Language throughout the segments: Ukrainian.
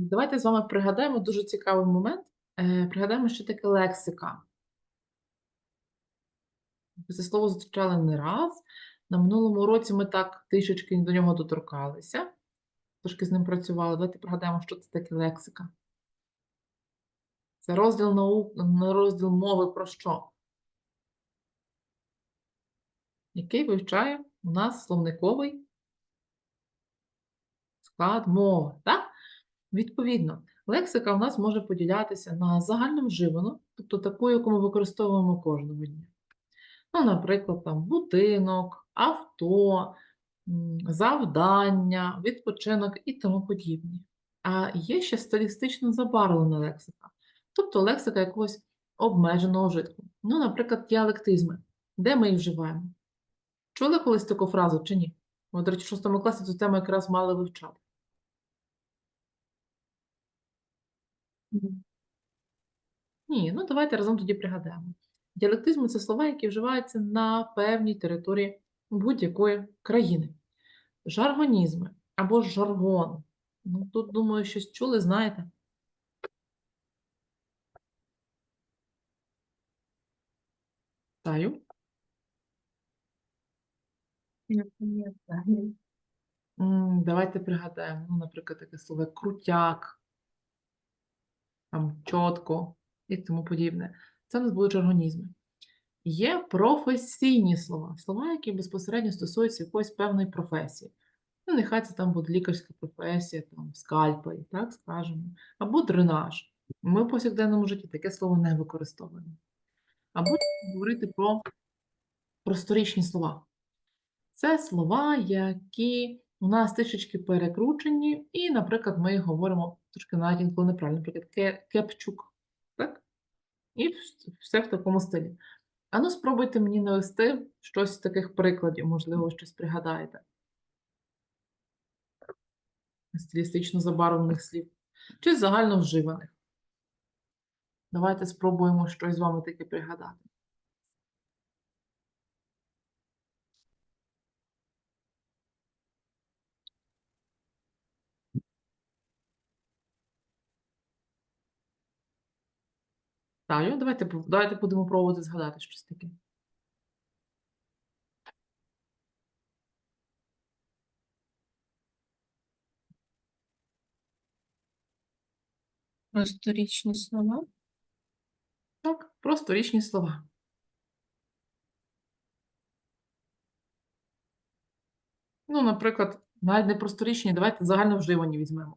Давайте з вами пригадаємо дуже цікавий момент. Е, Пригадаємо, що таке лексика. Це слово зустрічали не раз. На минулому році ми так трішечки до нього доторкалися, трошки з ним працювали. Давайте пригадаємо, що це таке лексика. Це розділ наук, розділ мови про що? Який вивчає у нас словниковий склад мови. Так? Відповідно, лексика у нас може поділятися на загальновживану, тобто таку, яку ми використовуємо кожного дня. Ну, наприклад, там будинок, авто, завдання, відпочинок і тому подібні. А є ще стилістично забарвлена лексика, тобто лексика якогось обмеженого вжитку. Ну, наприклад, діалектизми. Де ми їх вживаємо? Чули колись таку фразу чи ні? Ми, до речі, в шостому класі цю тему якраз мали вивчати. Ні, ну давайте разом тоді пригадаємо. Діалектизми це слова, які вживаються на певній території будь-якої країни. Жаргонізми або жаргон. Ну, тут, думаю, щось чули, знаєте. Таю. Давайте пригадаємо, ну, наприклад, таке слово крутяк, там, чітко і тому подібне. Це у нас будуть жаргонізми. Є професійні слова, слова, які безпосередньо стосуються якоїсь певної професії. Ну, нехай це там буде лікарська професія, там, скальпель, так скажемо, або дренаж. Ми в повсякденному житті таке слово не використовуємо. Або говорити про просторічні слова. Це слова, які у нас трішечки перекручені, і, наприклад, ми говоримо трошки навіть інколи неправильно, наприклад, кепчук. Так? І все в такому стилі. А ну, спробуйте мені навести щось з таких прикладів, можливо, щось пригадаєте. Стилістично забарвлених слів. Чи загально вживаних. Давайте спробуємо щось з вами таке пригадати. Таю, давайте, давайте будемо пробувати згадати щось таке. Просторічні слова. Так, просто річні слова. Ну, наприклад, навіть не просторічні, давайте загальновживані візьмемо.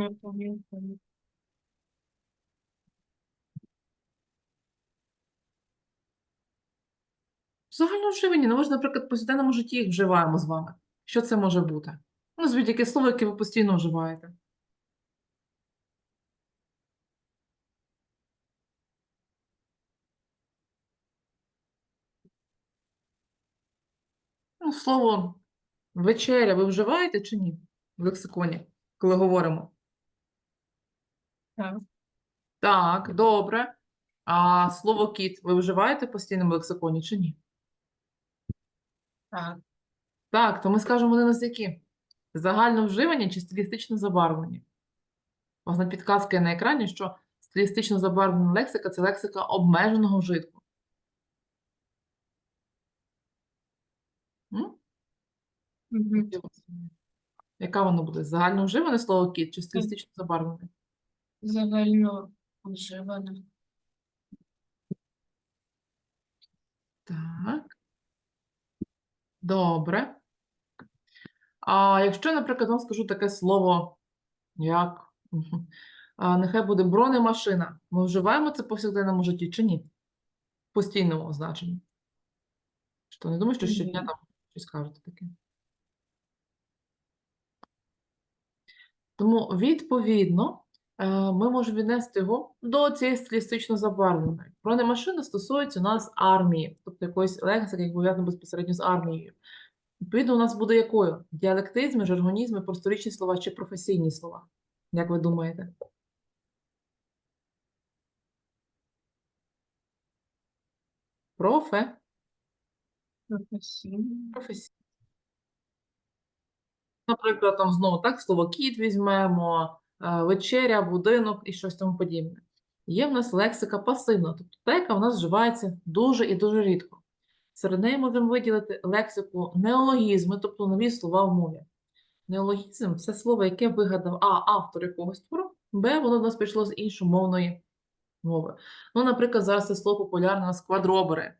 Не пам'ятаю. Загальновживані, ну ми наприклад, в повсякденному житті їх вживаємо з вами. Що це може бути? Ну, звідь слово, яке ви постійно вживаєте. Ну, слово вечеря ви вживаєте чи ні? В лексиконі, коли говоримо. Так. Так, добре. А слово кіт ви вживаєте в лексиконі чи ні? Так. Так, то ми скажемо вони у нас які? Загально вживані чи стилістично забарвлені? У вас на підказка є на екрані, що стилістично забарвлена лексика це лексика обмеженого вжитку. М? Мгм. Яка воно буде? Загально вживане слово кіт чи стилістично забарвлене? Загально вживано. Так. Добре. А якщо, наприклад, вам скажу таке слово, як а, нехай буде бронемашина, ми вживаємо це в повсякденному житті чи ні? В постійному значенні. Що не думаю, що щодня там щось кажете таке. Тому, відповідно, ми можемо віднести його до цієї стилістично забарвленої. Бронемашина стосується у нас армії, тобто якоїсь лексики, яка пов'язана безпосередньо з армією. Відповідно, у нас буде якою? Діалектизми, жаргонізми, просторічні слова чи професійні слова? Як ви думаєте? Профе. Професійний. Професійний. Наприклад, там знову так, слово кіт візьмемо, е, вечеря, будинок і щось тому подібне. Є в нас лексика пасивна, тобто та, яка в нас вживається дуже і дуже рідко. Серед неї можемо виділити лексику неологізми, тобто нові слова в мові. Неологізм це слово, яке вигадав А. Автор якогось твору, Б. Воно до нас прийшло з іншомовної мови. Ну, наприклад, зараз це слово популярне у нас квадробери.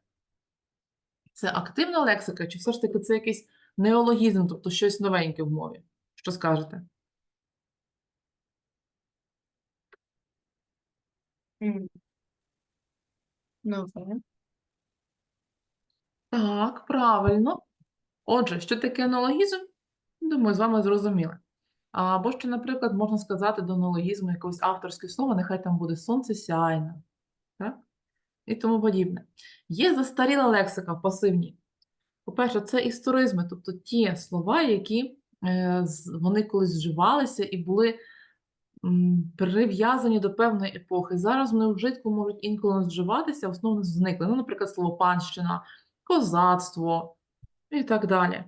Це активна лексика, чи все ж таки це якийсь неологізм, тобто щось новеньке в мові? Що скажете? М. Нове. Так, правильно. Отже, що таке неологізм? Думаю, з вами зрозуміли. Або ще, наприклад, можна сказати до неологізму якогось авторське слово, нехай там буде сонце сяйне? І тому подібне. Є застаріла лексика в пасивній. По-перше, це історизми, тобто ті слова, які е, вони колись вживалися і були прив'язані до певної епохи. Зараз вони вжитку можуть інколи вживатися, в основному зникли. Ну, наприклад, слово панщина, козацтво і так далі.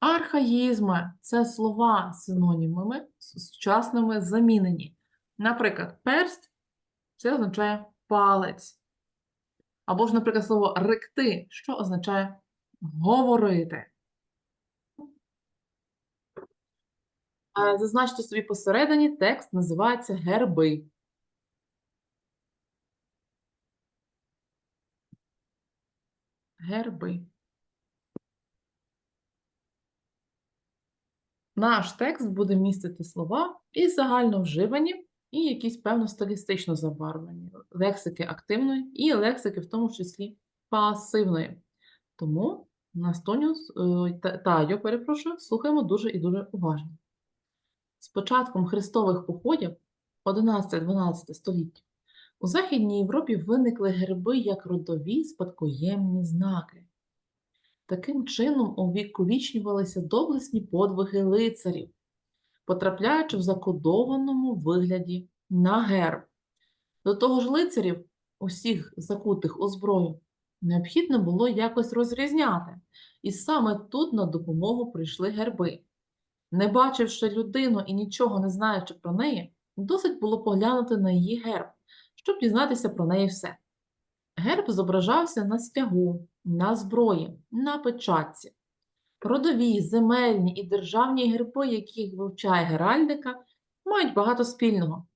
Архаїзми це слова синонімами сучасними замінені. Наприклад, перст це означає палець. Або ж, наприклад, слово ректи, що означає говорити. Зазначте собі посередині, текст називається герби. Герби. Наш текст буде містити слова і загально вживані, і якісь певно стилістично забарвлені. Лексики активної і лексики, в тому числі пасивної. Тому на Стоню, Таю, перепрошую, слухаємо дуже і дуже уважно. З початком хрестових походів 11-12 століття у Західній Європі виникли герби як родові спадкоємні знаки. Таким чином увіковічнювалися доблесні подвиги лицарів, потрапляючи в закодованому вигляді на герб. До того ж лицарів, усіх закутих у зброю, необхідно було якось розрізняти, і саме тут на допомогу прийшли герби. Не бачивши людину і нічого не знаючи про неї, досить було поглянути на її герб, щоб дізнатися про неї все. Герб зображався на стягу, на зброї, на печатці. Родові, земельні і державні герби, яких вивчає Геральдика, мають багато спільного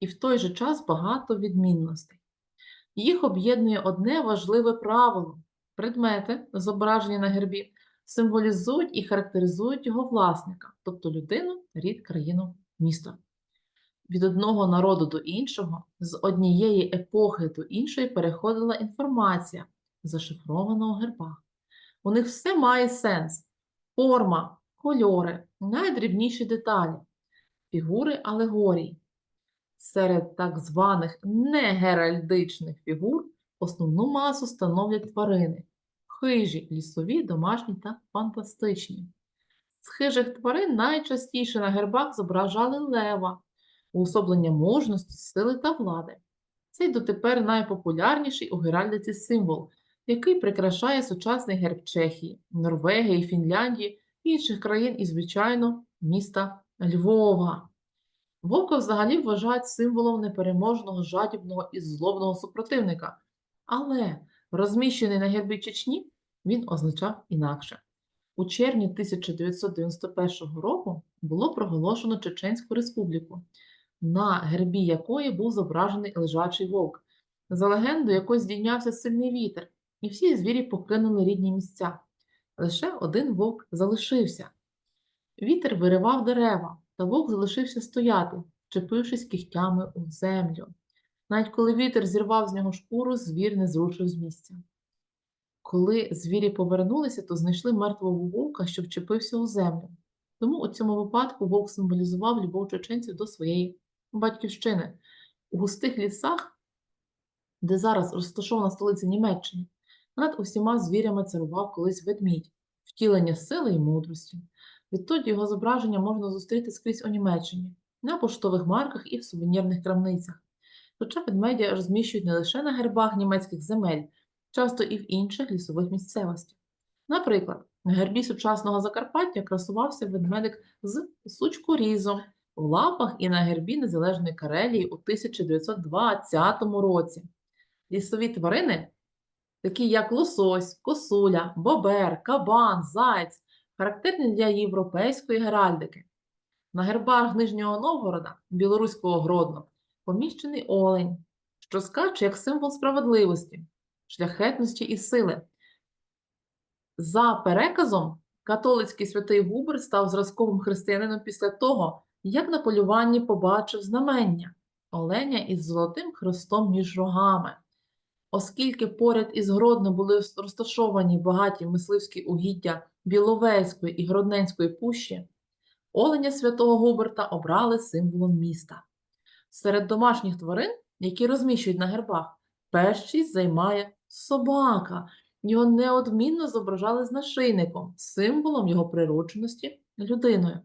і в той же час багато відмінностей. Їх об'єднує одне важливе правило – предмети, зображені на гербі, символізують і характеризують його власника, тобто людину, рід, країну, місто. Від одного народу до іншого, з однієї епохи до іншої переходила інформація, зашифрована у гербах. У них все має сенс: форма, кольори, найдрібніші деталі, фігури алегорій. Серед так званих негеральдичних фігур основну масу становлять тварини хижі, лісові, домашні та фантастичні. З хижих тварин найчастіше на гербах зображали лева, уособлення мужності, сили та влади. Цей дотепер найпопулярніший у геральдиці символ, який прикрашає сучасний герб Чехії, Норвегії, Фінляндії, інших країн і, звичайно, міста Львова. Вовка взагалі вважають символом непереможного, жадібного і злобного супротивника, але розміщений на гербі Чечні він означав інакше. У червні 1991 року було проголошено Чеченську республіку, на гербі якої був зображений лежачий вовк. За легендою, якось здійнявся сильний вітер, і всі звірі покинули рідні місця. Лише один вовк залишився. Вітер виривав дерева, та вовк залишився стояти, вчепившись кігтями у землю. Навіть коли вітер зірвав з нього шкуру, звір не зрушив з місця. Коли звірі повернулися, то знайшли мертвого вовка, що вчепився у землю. Тому у цьому випадку вовк символізував любов чеченців до своєї батьківщини. У густих лісах, де зараз розташована столиця Німеччини, над усіма звірями царував колись ведмідь, втілення сили і мудрості. Відтоді його зображення можна зустріти скрізь у Німеччині, на поштових марках і в сувенірних крамницях. Хоча ведмедя розміщують не лише на гербах німецьких земель, часто і в інших лісових місцевостях. Наприклад, на гербі сучасного Закарпаття красувався ведмедик з сучкорізом в лапах і на гербі Незалежної Карелії у 1920 році. Лісові тварини, такі як лосось, косуля, бобер, кабан, заєць, характерні для європейської геральдики. На гербах Нижнього Новгорода, білоруського Гродно, поміщений олень, що скаче як символ справедливості, шляхетності і сили. За переказом, католицький святий Губер став зразковим християнином після того, як на полюванні побачив знамення оленя із золотим хрестом між рогами. Оскільки поряд із Гродно були розташовані багаті мисливські угіддя Біловельської і Гродненської пущі, оленя святого Губерта обрали символом міста. Серед домашніх тварин, які розміщують на гербах, першість займає собака. Його неодмінно зображали з нашийником, символом його природженості людиною.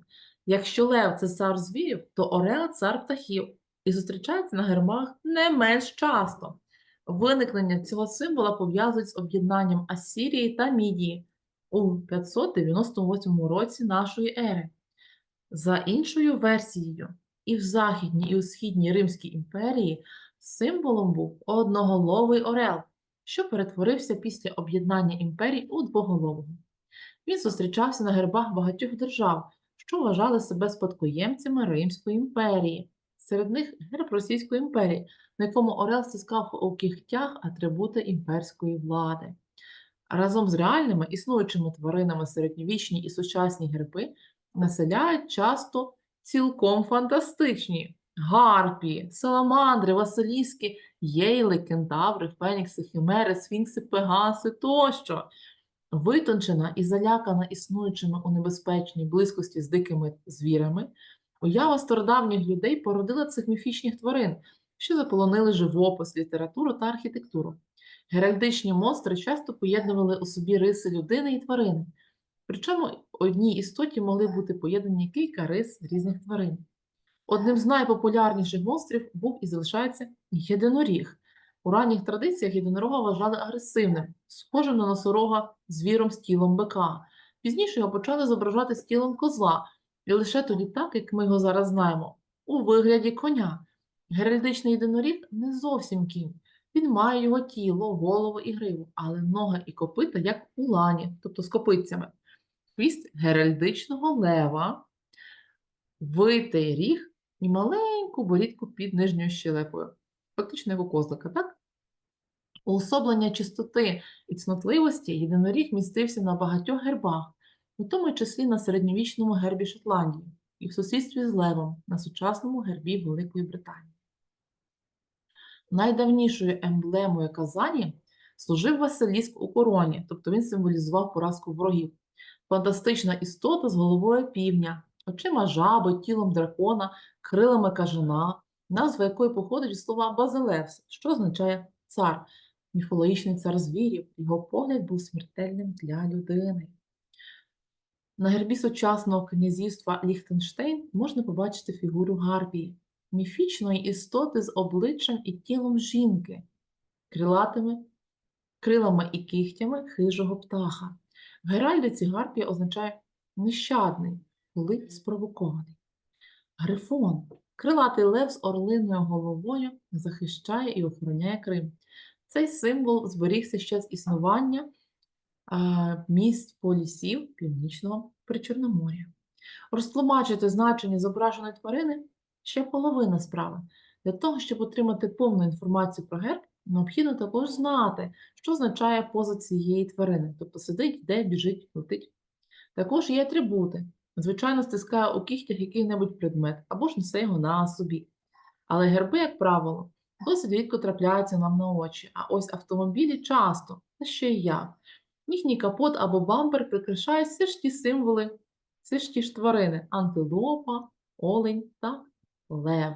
Якщо лев це цар звірів, то орел цар птахів і зустрічається на гербах не менш часто. Виникнення цього символа пов'язують з об'єднанням Асірії та Мідії у 598 році нашої ери. За іншою версією, і в Західній, і у Східній Римській імперії символом був одноголовий орел, що перетворився після об'єднання імперій у двоголового. Він зустрічався на гербах багатьох держав, що вважали себе спадкоємцями Римської імперії. Серед них герб Російської імперії, на якому Орел стискав у кігтях атрибути імперської влади. Разом з реальними існуючими тваринами середньовічні і сучасні герби населяють часто цілком фантастичні гарпії, саламандри, василіски, єйли, кентаври, фенікси, химери, сфінкси, пегаси тощо. Витончена і залякана існуючими у небезпечній близькості з дикими звірами, уява стародавніх людей породила цих міфічних тварин, що заполонили живопис, літературу та архітектуру. Геральдичні монстри часто поєднували у собі риси людини і тварини. Причому одній істоті могли бути поєднані кілька рис різних тварин. Одним з найпопулярніших монстрів був і залишається єдиноріг. У ранніх традиціях єдинорога вважали агресивним, схожим на носорога звіром з тілом бика. Пізніше його почали зображати з тілом козла, і лише тоді так, як ми його зараз знаємо, у вигляді коня. Геральдичний єдиноріг не зовсім кінь. Він має його тіло, голову і гриву, але ноги і копита як у лані, тобто з копитцями. Хвіст геральдичного лева, витий ріг і маленьку борідку під нижньою щелепою. Фактично як у козлика, так? Уособлення чистоти і цнотливості єдиноріг містився на багатьох гербах, у тому числі на середньовічному гербі Шотландії і в сусідстві з левом на сучасному гербі Великої Британії. Найдавнішою емблемою Казані служив Василіск у короні, тобто він символізував поразку ворогів. Фантастична істота з головою півня, очима жаби, тілом дракона, крилами кажана, назва якої походить від слова Базилевс, що означає цар, міфологічний цар звірів. Його погляд був смертельним для людини. На гербі сучасного князівства Ліхтенштейн можна побачити фігуру Гарпії, міфічної істоти з обличчям і тілом жінки, крилатими, крилами і кігтями хижого птаха. В геральдиці Гарпія означає нещадний, коли спровокований. Грифон крилатий лев з орлиною головою захищає і охороняє Крим. Цей символ зберігся ще з існування міст полісів Північного Причорномор'я. Розтлумачити значення зображеної тварини ще половина справи. Для того, щоб отримати повну інформацію про герб, необхідно також знати, що означає поза цієї тварини, тобто сидить, де біжить, летить. Також є атрибути. Звичайно, стискає у кігтях який-небудь предмет або ж несе його на собі. Але герби, як правило, досить рідко трапляються нам на очі, а ось автомобілі часто, та ще й як. Їхній капот або бампер прикрашають все ж ті символи, все ж ті ж тварини антилопа, олень та лев.